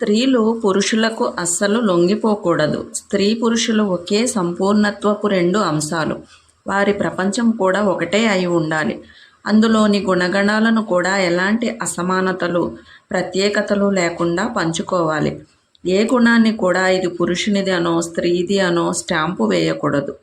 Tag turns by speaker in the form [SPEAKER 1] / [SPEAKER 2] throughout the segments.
[SPEAKER 1] స్త్రీలు పురుషులకు అస్సలు లొంగిపోకూడదు. స్త్రీ పురుషులు ఒకే సంపూర్ణత్వపు రెండు అంశాలు. వారి ప్రపంచం కూడా ఒకటే అయి ఉండాలి. అందులోని గుణగణాలను కూడా ఎలాంటి అసమానతలు ప్రత్యేకతలు లేకుండా పంచుకోవాలి. ఏ గుణాన్ని కూడా ఇది పురుషునిది అనో స్త్రీది అనో స్టాంపు వేయకూడదు.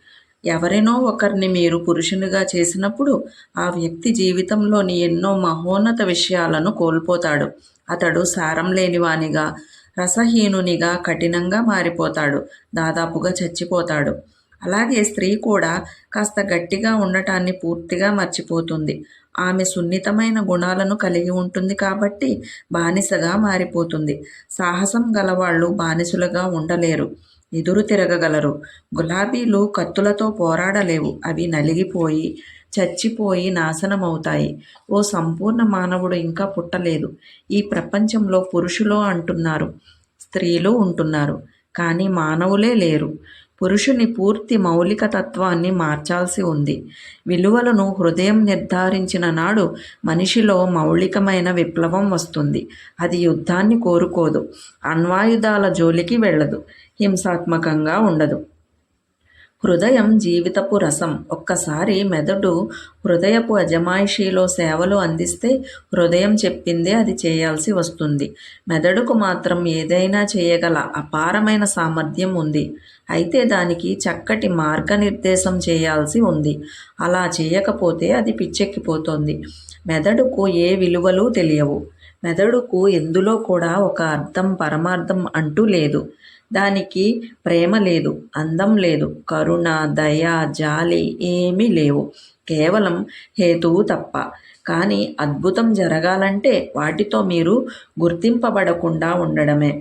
[SPEAKER 1] ఎవరినో ఒకరిని మీరు పురుషునిగా చేసినప్పుడు ఆ వ్యక్తి జీవితంలోని ఎన్నో మహోన్నత విషయాలను కోల్పోతాడు. అతడు సారం లేనివానిగా రసహీనునిగా కఠినంగా మారిపోతాడు. దాదాపుగా చచ్చిపోతాడు. అలాగే స్త్రీ కూడా కాస్త గట్టిగా ఉండటాన్ని పూర్తిగా మర్చిపోతుంది. ఆమె సున్నితమైన గుణాలను కలిగి ఉంటుంది కాబట్టి బానిసగా మారిపోతుంది. సాహసం గలవాళ్ళు బానిసులుగా ఉండలేరు. ఎదురు తిరగగలరు. గులాబీలు కత్తులతో పోరాడలేవు. అవి నలిగిపోయి చచ్చిపోయి నాశనమవుతాయి. ఓ సంపూర్ణ మానవుడు ఇంకా పుట్టలేదు. ఈ ప్రపంచంలో పురుషులు అంటున్నారు స్త్రీలు ఉంటున్నారు. కానీ మానవులే లేరు. పురుషుని పూర్తి మౌలిక తత్వాన్ని మార్చాల్సి ఉంది. విలువలను హృదయం నిర్ధారించిన నాడు మనిషిలో మౌలికమైన విప్లవం వస్తుంది. అది యుద్ధాన్ని కోరుకోదు. అణ్వాయుధాల జోలికి వెళ్ళదు. హింసాత్మకంగా ఉండదు. హృదయం జీవితపు రసం. ఒక్కసారి మెదడు హృదయపు అజమాయిషీలో సేవలు అందిస్తే హృదయం చెప్పిందే అది చేయాల్సి వస్తుంది. మెదడుకు మాత్రం ఏదైనా చేయగల అపారమైన సామర్థ్యం ఉంది. అయితే దానికి చక్కటి మార్గనిర్దేశం చేయాల్సి ఉంది. అలా చేయకపోతే అది పిచ్చెక్కిపోతుంది. మెదడుకు ఏ విలువలు తెలియవు. మెదడుకు ఎందులో కూడా ఒక అర్థం పరమార్థం అంటూ లేదు. దానికి ప్రేమ లేదు అందం లేదు కరుణ దయ జాలి ఏమీ లేవు. కేవలం హేతువు తప్ప. కానీ అద్భుతం జరగాలంటే వాటితో మీరు గుర్తింపబడకుండా ఉండడమే.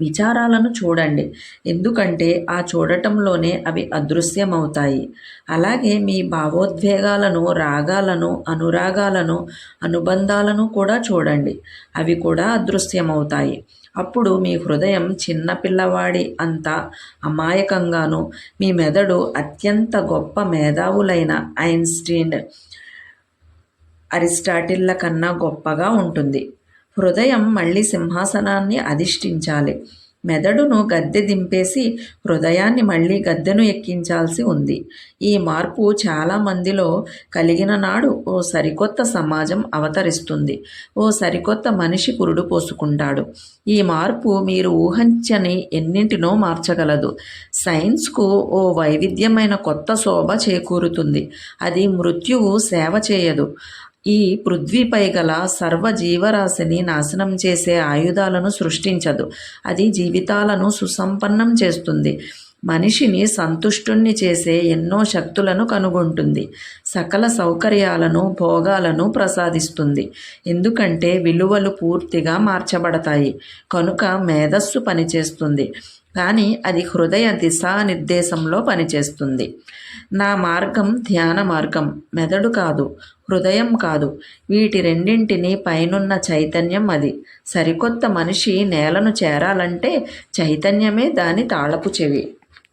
[SPEAKER 1] విచారాలను చూడండి. ఎందుకంటే ఆ చూడటంలోనే అవి అదృశ్యమవుతాయి. అలాగే మీ భావోద్వేగాలను రాగాలను అనురాగాలను అనుబంధాలను కూడా చూడండి. అవి కూడా అదృశ్యమవుతాయి. అప్పుడు మీ హృదయం చిన్నపిల్లవాడి అంత అమాయకంగాను మీ మెదడు అత్యంత గొప్ప మేధావులైన ఐన్స్టీన్ అరిస్టాటిల్ల కన్నా గొప్పగా ఉంటుంది. హృదయం మళ్ళీ సింహాసనాన్ని అధిష్ఠించాలి. మెదడును గద్దె దింపేసి హృదయాన్ని మళ్ళీ గద్దెను ఎక్కించాల్సి ఉంది. ఈ మార్పు చాలామందిలో కలిగిన నాడు ఓ సరికొత్త సమాజం అవతరిస్తుంది. ఓ సరికొత్త మనిషి పురుడు పోసుకుంటాడు. ఈ మార్పు మీరు ఊహించని ఎన్నింటినో మార్చగలదు. సైన్స్కు ఓ వైవిధ్యమైన కొత్త శోభ చేకూరుతుంది. అది మృత్యువు సేవ చేయదు. ఈ పృథ్వీపై గల సర్వ జీవరాశిని నాశనం చేసే ఆయుధాలను సృష్టించదు. అది జీవితాలను సుసంపన్నం చేస్తుంది. మనిషిని సంతుష్టుణ్ణి చేసే ఎన్నో శక్తులను కనుగొంటుంది. సకల సౌకర్యాలను భోగాలను ప్రసాదిస్తుంది. ఎందుకంటే విలువలు పూర్తిగా మార్చబడతాయి. కనుక మేధస్సు పనిచేస్తుంది. కానీ అది హృదయ దిశానిర్దేశంలో పనిచేస్తుంది. నా మార్గం ధ్యాన మార్గం. మెదడు కాదు హృదయం కాదు. వీటి రెండింటినీ పైనున్న చైతన్యం అది. సరికొత్త మనిషి నేలను చేరాలంటే చైతన్యమే దాని తాళపు చెవి.